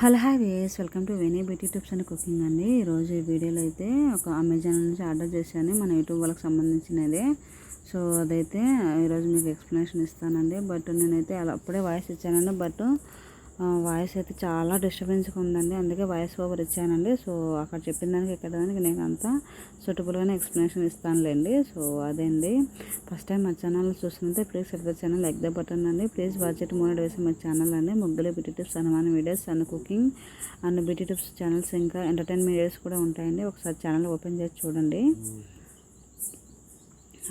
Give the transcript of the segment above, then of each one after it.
Hello hi ways welcome to Veni beauty tips and cooking అండి. ఈరోజు ఈ వీడియోలో అయితే ఒక అమెజాన్ నుంచి ఆర్డర్ చేశాను. మన యూట్యూబ్ వాళ్ళకి సంబంధించినదే. సో అదైతే ఈరోజు మీకు ఎక్స్ప్లెనేషన్ ఇస్తానండి. బట్ నేనైతే అలా అప్పుడే వాయిస్ ఇచ్చానండి. బట్ వాయిస్ అయితే చాలా డిస్టర్బెన్స్గా ఉందండి. అందుకే వాయిస్ ఓవర్ ఇచ్చానండి. సో అక్కడ చెప్పిన దానికి ఇక్కడ దానికి నేను అంతా సూటబుల్గానే ఎక్స్ప్లెనేషన్ ఇస్తానులేండి. సో అదే అండి ఫస్ట్ టైం మా ఛానల్ చూస్తుంటే please subscribe channel like the button అండి. ప్లీజ్ వాచ్ ఇట్ మోనెట్ వేసి మా ఛానల్ అండి. ముగ్గులు బ్యూటీ టిప్స్ అనుమాన videos and cooking and beauty tips channels ఇంకా ఎంటర్టైన్మెంట్ వీడియోస్ కూడా ఉంటాయండి. ఒకసారి ఛానల్ ఓపెన్ చేసి చూడండి.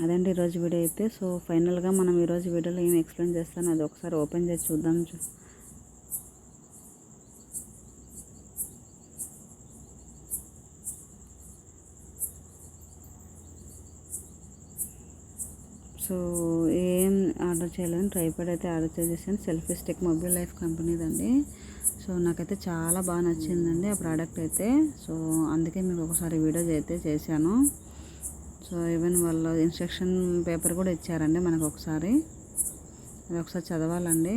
అదండి ఈరోజు వీడియో అయితే. సో ఫైనల్గా మనం ఈరోజు వీడియోలో ఏం ఎక్స్ప్లెయిన్ చేస్తాను అది ఒకసారి ఓపెన్ చేసి చూద్దాం. సో ఏం ఆర్డర్ చేయలేదని ట్రైపాడ్ అయితే ఆర్డర్ చేసేసాను. సెల్ఫీ స్టిక్ మొబైల్ లైఫ్ కంపెనీదండి. సో నాకైతే చాలా బాగా నచ్చిందండి ఆ ప్రోడక్ట్ అయితే. సో అందుకే మీకు ఒకసారి వీడియో అయితే చేశాను. సో ఈవెన్ వాళ్ళ ఇన్స్ట్రక్షన్ పేపర్ కూడా ఇచ్చారండి మనకు ఒకసారి. అది ఒకసారి చదవాలండి.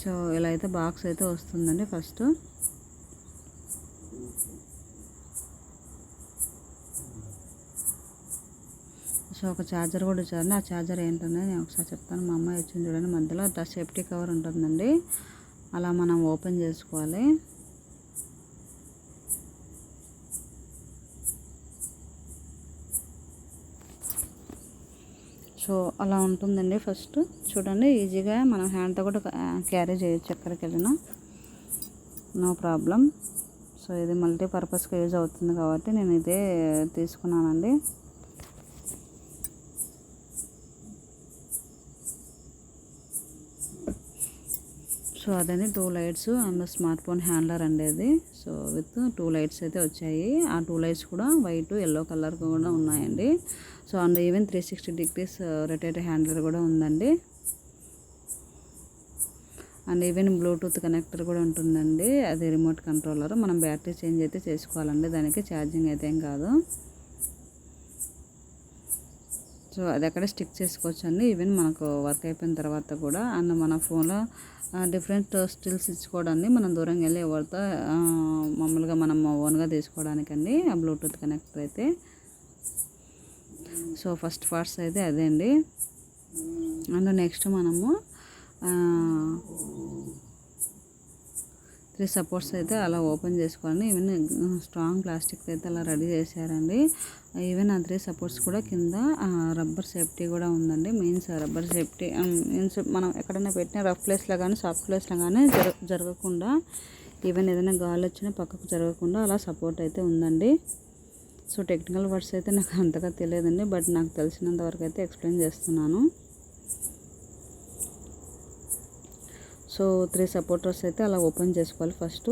సో ఇలా అయితే బాక్స్ అయితే వస్తుందండి ఫస్ట్. సో ఒక ఛార్జర్ కూడా ఇచ్చారండి ఆ ఛార్జర్ ఏంటనేది నేను ఒకసారి చెప్తాను. మా అమ్మాయి వచ్చింది చూడండి. మధ్యలో సేఫ్టీ కవర్ ఉంటుందండి. అలా మనం ఓపెన్ చేసుకోవాలి. సో అలా ఉంటుందండి ఫస్ట్. చూడండి ఈజీగా మనం హ్యాండ్తో కూడా క్యారీ చేయొచ్చు ఎక్కడికి వెళ్ళినా. No problem. సో ఇది మల్టీపర్పస్గా యూజ్ అవుతుంది కాబట్టి నేను ఇదే తీసుకున్నానండి. సో అదని two lights and smart phone handler అండి అది. సో విత్ టూ లైట్స్ అయితే వచ్చాయి. ఆ టూ లైట్స్ కూడా వైట్ ఎల్లో కలర్ కూడా ఉన్నాయండి. So and even three sixty degrees rotate handler కూడా ఉందండి. అండ్ ఈవెన్ బ్లూటూత్ కనెక్టర్ కూడా ఉంటుందండి. అది రిమోట్ కంట్రోలర్. మనం బ్యాటరీ చేంజ్ అయితే చేసుకోవాలండి. దానికి ఛార్జింగ్ అయితే ఏం కాదు. సో అది అక్కడ స్టిక్ చేసుకోవచ్చు అండి ఈవెన్ మనకు వర్క్ అయిపోయిన తర్వాత కూడా. అండ్ మన ఫోన్లో డిఫరెంట్ స్టిల్స్ ఇచ్చుకోవడాన్ని మనం దూరంగా వెళ్ళి ఎవరితో మామూలుగా మనం ఓన్గా తీసుకోవడానికండి ఆ బ్లూటూత్ కనెక్టర్ అయితే. సో ఫస్ట్ పార్ట్స్ అయితే అదే అండి. అండ్ నెక్స్ట్ మనము త్రీ సపోర్ట్స్ అయితే అలా ఓపెన్ చేసుకోండి ఈవెన్ స్ట్రాంగ్ ప్లాస్టిక్ అయితే అలా రెడీ చేశారండి. ఈవెన్ ఆ త్రీ సపోర్ట్స్ కూడా కింద రబ్బర్ సేఫ్టీ కూడా ఉందండి. మీన్స్ రబ్బర్ సేఫ్టీ మీన్స్ మనం ఎక్కడైనా పెట్టిన రఫ్ ప్లేస్లో కానీ సాఫ్ట్ ప్లేస్లో కానీ జర జరగకుండా ఈవెన్ ఏదైనా గాలి వచ్చినా పక్కకు జరగకుండా అలా సపోర్ట్ అయితే ఉందండి. సో టెక్నికల్ వర్డ్స్ అయితే నాకు అంతగా తెలియదండి బట్ నాకు తెలిసినంత వరకు అయితే ఎక్స్ప్లెయిన్ చేస్తున్నాను. సో త్రీ సపోర్టర్స్ అయితే అలా ఓపెన్ చేసుకోవాలి ఫస్ట్.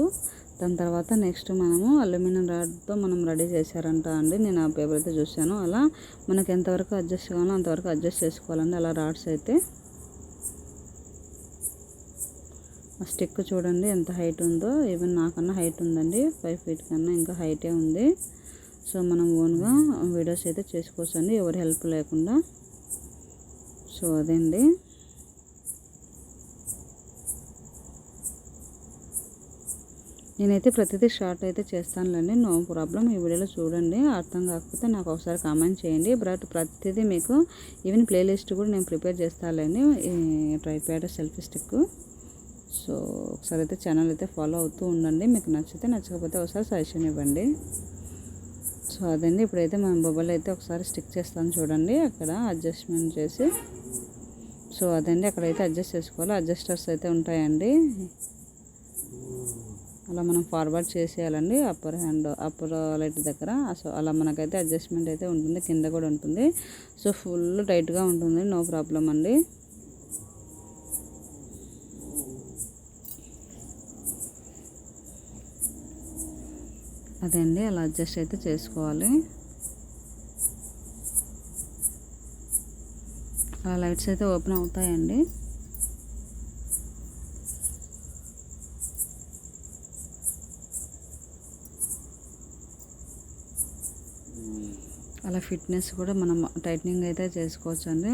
దాని తర్వాత నెక్స్ట్ మనము అల్యూమినియం రాడ్తో మనం రెడీ చేశారంట అండి. నేను ఆ పేపర్ అయితే చూశాను. అలా మనకు ఎంతవరకు అడ్జస్ట్ కావాలో అంతవరకు అడ్జస్ట్ చేసుకోవాలండి. అలా రాడ్స్ అయితే. ఆ స్టిక్ చూడండి ఎంత హైట్ ఉందో. ఈవెన్ నాకన్నా హైట్ ఉందండి. ఫైవ్ ఫీట్ కన్నా ఇంకా హైటే ఉంది. సో మనం ఓన్గా వీడియోస్ అయితే చేసుకోవచ్చు అండి. ఎవరి హెల్ప్ లేకుండా. సో అదండి. నేనైతే ప్రతిదీ షార్ట్ అయితే చేస్తానులేండి. No problem. ఈ వీడియోలో చూడండి. అర్థం కాకపోతే నాకు ఒకసారి కామెంట్ చేయండి. బట్ ప్రతిదీ మీకు ఈవెన్ ప్లేలిస్ట్ కూడా నేను prepare చేస్తానులేండి. Tripod selfie stick. So ఒకసారి అయితే ఛానల్ అయితే ఫాలో అవుతూ ఉండండి. మీకు నచ్చితే నచ్చకపోతే ఒకసారి సజెషన్ ఇవ్వండి. సో అదండి. ఇప్పుడైతే మనం బొబ్బలు అయితే ఒకసారి స్టిక్ చేస్తాను చూడండి. అక్కడ అడ్జస్ట్మెంట్ చేసి. సో అదండి. అక్కడైతే అడ్జస్ట్ చేసుకోవాలి. అడ్జస్టర్స్ అయితే ఉంటాయండి. అలా మనం ఫార్వర్డ్ చేసేయాలండి. అప్పర్ హ్యాండ్ అప్పర్ లైట్ దగ్గర. సో అలా మనకైతే అడ్జస్ట్మెంట్ అయితే ఉంటుంది. కింద కూడా ఉంటుంది. సో ఫుల్ టైట్గా ఉంటుంది. నో ప్రాబ్లం అండి. అదే అండి. అలా అడ్జస్ట్ అయితే చేసుకోవాలి. అలా లైట్స్ అయితే ఓపెన్ అవుతాయండి. అలా ఫిట్నెస్ కూడా మనం టైట్నింగ్ అయితే చేసుకోవచ్చు అండి.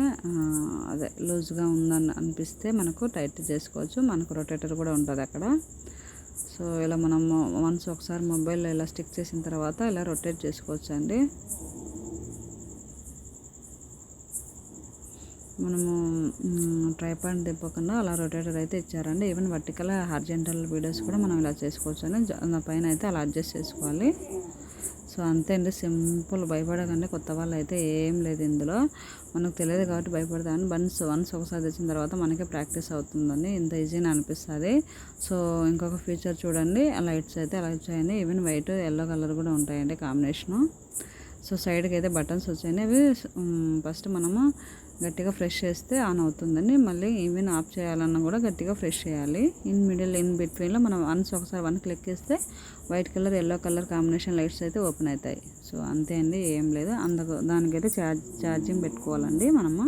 అదే లూజ్గా ఉందని అనిపిస్తే మనకు టైట్ చేసుకోవచ్చు. మనకు రొటేటర్ కూడా ఉంటుంది అక్కడ. సో ఇలా మనం వన్స్ ఒకసారి మొబైల్లో ఇలా స్టిక్ చేసిన తర్వాత ఇలా రొటేట్ చేసుకోవచ్చు అండి. మనము ట్రైపాడ్ తిప్పకుండా అలా రొటేటర్ అయితే ఇచ్చారండి. ఈవెన్ వర్టికల్ హార్జెంటల్ వీడియోస్ కూడా మనం ఇలా చేసుకోవచ్చు అని పైన అయితే అలా అడ్జస్ట్ చేసుకోవాలి. సో అంతే అండి. సింపుల్ భయపడకండి. కొత్త వాళ్ళు అయితే ఏం లేదు ఇందులో. మనకు తెలియదు కాబట్టి భయపడతామని వన్స్ వన్స్ ఒకసారి తెచ్చిన తర్వాత మనకే ప్రాక్టీస్ అవుతుందని ఇంత ఈజీని అనిపిస్తుంది. సో ఇంకొక ఫీచర్ చూడండి. ఆ లైట్స్ అయితే అలా వచ్చాయండి. ఈవెన్ వైట్ ఎల్లో కలర్ కూడా ఉంటాయండి కాంబినేషను. సో సైడ్కి అయితే బటన్స్ వచ్చాయండి. అవి ఫస్ట్ మనము గట్టిగా ఫ్రెష్ చేస్తే ఆన్ అవుతుందండి మళ్ళీ ఈవెన్ ఆఫ్ చేయాలన్నా కూడా గట్టిగా ఫ్రెష్ చేయాలి. ఇన్ మిడిల్ ఇన్ బిట్వీన్లో మనం వన్స్ ఒకసారి వన్ క్లిక్ చేస్తే white colour yellow colour combination lights అయితే ఓపెన్ అవుతాయి. సో అంతే అండి ఏం లేదు. అందుకు దానికైతే ఛార్జ్ ఛార్జింగ్ పెట్టుకోవాలండి మనము.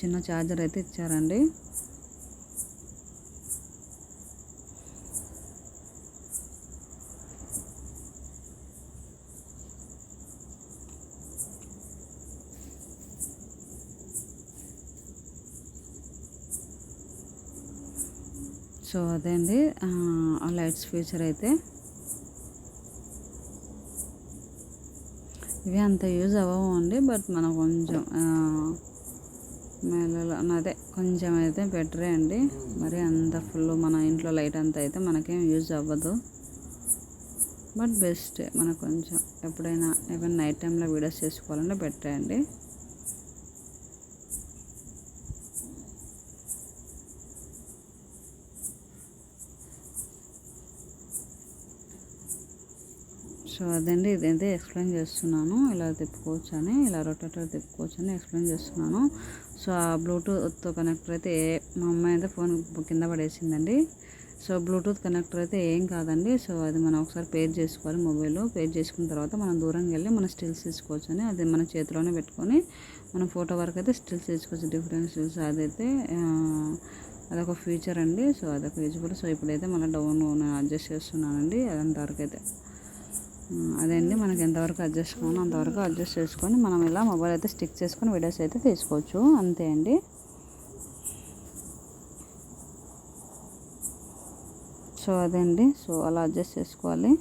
చిన్న ఛార్జర్ అయితే ఇచ్చారండి. సో అదే అండి. ఆ లైట్స్ ఫీచర్ అయితే. ఇవి అంత యూజ్ అవ్వవు అండి బట్ మనం కొంచెం మేళలో అదే కొంచెం అయితే బెటరే అండి. మరి అంత ఫుల్ మన ఇంట్లో లైట్ అంతా అయితే మనకేం యూజ్ అవ్వదు. బట్ బెస్ట్ మనకు కొంచెం ఎప్పుడైనా ఏమైనా నైట్ టైంలో వీడియోస్ చేసుకోవాలంటే బెటరే అండి. సో అదండి ఇదైతే ఎక్స్ప్లెయిన్ చేస్తున్నాను. ఇలా తిప్పుకోవచ్చు అని ఇలా రొటేటర్ తిప్పుకోవచ్చు అని ఎక్స్ప్లెయిన్ చేస్తున్నాను. సో ఆ బ్లూటూత్ కనెక్టర్ అయితే మా అమ్మాయి అయితే ఫోన్ కింద పడేసిందండి. సో బ్లూటూత్ కనెక్టర్ అయితే ఏం కాదండి. సో అది మనం ఒకసారి పేర్ చేసుకోవాలి మొబైల్లో. పేర్ చేసుకున్న తర్వాత మనం దూరంగా వెళ్ళి మన స్టిల్స్ తీసుకోవచ్చు అని అది మన చేతిలోనే పెట్టుకొని మనం ఫోటో వరకు అయితే స్టిల్స్ తీసుకోవచ్చు. డిఫరెంట్ స్టిల్స్ అదైతే అదొక ఫీచర్ అండి. సో అదొక యూజ్ఫుల్ సో ఇప్పుడైతే మళ్ళీ డౌన్ అడ్జస్ట్ చేస్తున్నానండి. అదంతవరకు అయితే అదే అండి మనకి ఎంతవరకు అడ్జస్ట్ కావాలో అంతవరకు అడ్జస్ట్ చేసుకొని మనం ఇలా మొబైల్ అయితే స్టిక్ చేసుకొని వీడియోస్ అయితే తీసుకోవచ్చు. అంతే అండి. సో అదే అండి సో అలా అడ్జస్ట్ చేసుకోవాలి.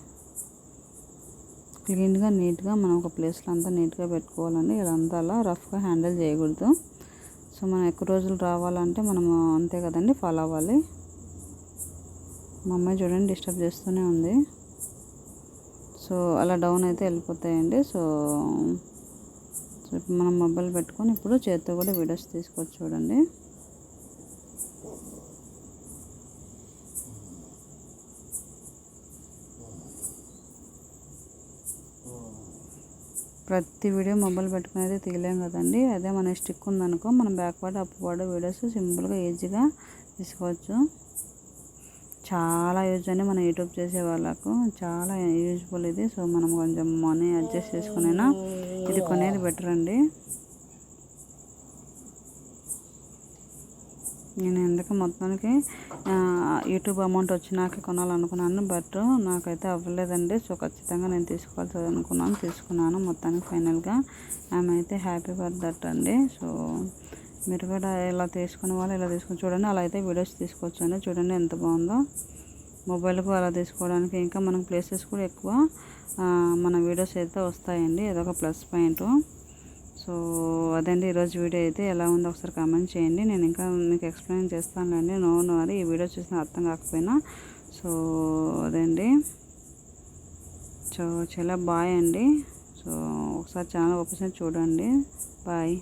క్లీన్గా నీట్గా మనం ఒక ప్లేస్లో అంతా నీట్గా పెట్టుకోవాలండి. ఇదంతా అలా రఫ్గా హ్యాండిల్ చేయకూడదు. సో మనం ఎక్కువ రోజులు రావాలంటే మనం అంతే కదండి ఫాలో అవ్వాలి. మా అమ్మాయి చూడండి డిస్టర్బ్ చేస్తూనే ఉంది. సో అలా డౌన్ అయితే వెళ్ళిపోతాయండి. సో సో మనం మొబైల్ పెట్టుకొని ఇప్పుడు చేతితో కూడా వీడియోస్ తీసుకోవచ్చు చూడండి. ప్రతి వీడియో మొబైల్ పెట్టుకుని అయితే తీయలేం కదండి. అదే మన స్టిక్ ఉందనుకో మనం బ్యాక్వర్డ్ అప్వర్డ్ వీడియోస్ సింపుల్గా ఈజీగా తీసుకోవచ్చు. చాలా యూజ్ అని మనం యూట్యూబ్ చేసే వాళ్ళకు చాలా యూజ్ఫుల్ ఇది. సో మనం కొంచెం మనీ అడ్జస్ట్ చేసుకునైనా ఇది కొనేది బెటర్ అండి. నేను ఎందుకు మొత్తానికి యూట్యూబ్ అమౌంట్ వచ్చినాక కొనాలనుకున్నాను బట్ నాకైతే అవ్వలేదండి. సో ఖచ్చితంగా నేను తీసుకోవాల్సి అనుకున్నాను తీసుకున్నాను మొత్తానికి ఫైనల్గా ఆమె అయితే హ్యాపీ ఫర్ దట్ అండి. సో మీరు కూడా ఇలా తీసుకునే వాళ్ళు ఇలా తీసుకుని చూడండి. అలా అయితే వీడియోస్ తీసుకోవచ్చు చూడండి ఎంత బాగుందో. మొబైల్కు అలా తీసుకోవడానికి ఇంకా మనకు ప్లేసెస్ కూడా ఎక్కువ మన వీడియోస్ అయితే వస్తాయండి. అదొక ప్లస్ పాయింట్ సో అదండి ఈరోజు వీడియో అయితే. ఎలా ఉందో ఒకసారి కామెంట్ చేయండి. నేను ఇంకా మీకు ఎక్స్ప్లెయిన్ చేస్తానులేండి. నో నో అది ఈ వీడియో చూసిన అర్థం కాకపోయినా. సో అదండి. సో చాలా బాయ్ అండి. సో ఒకసారి ఛానల్ ఓపెన్ చూడండి. బాయ్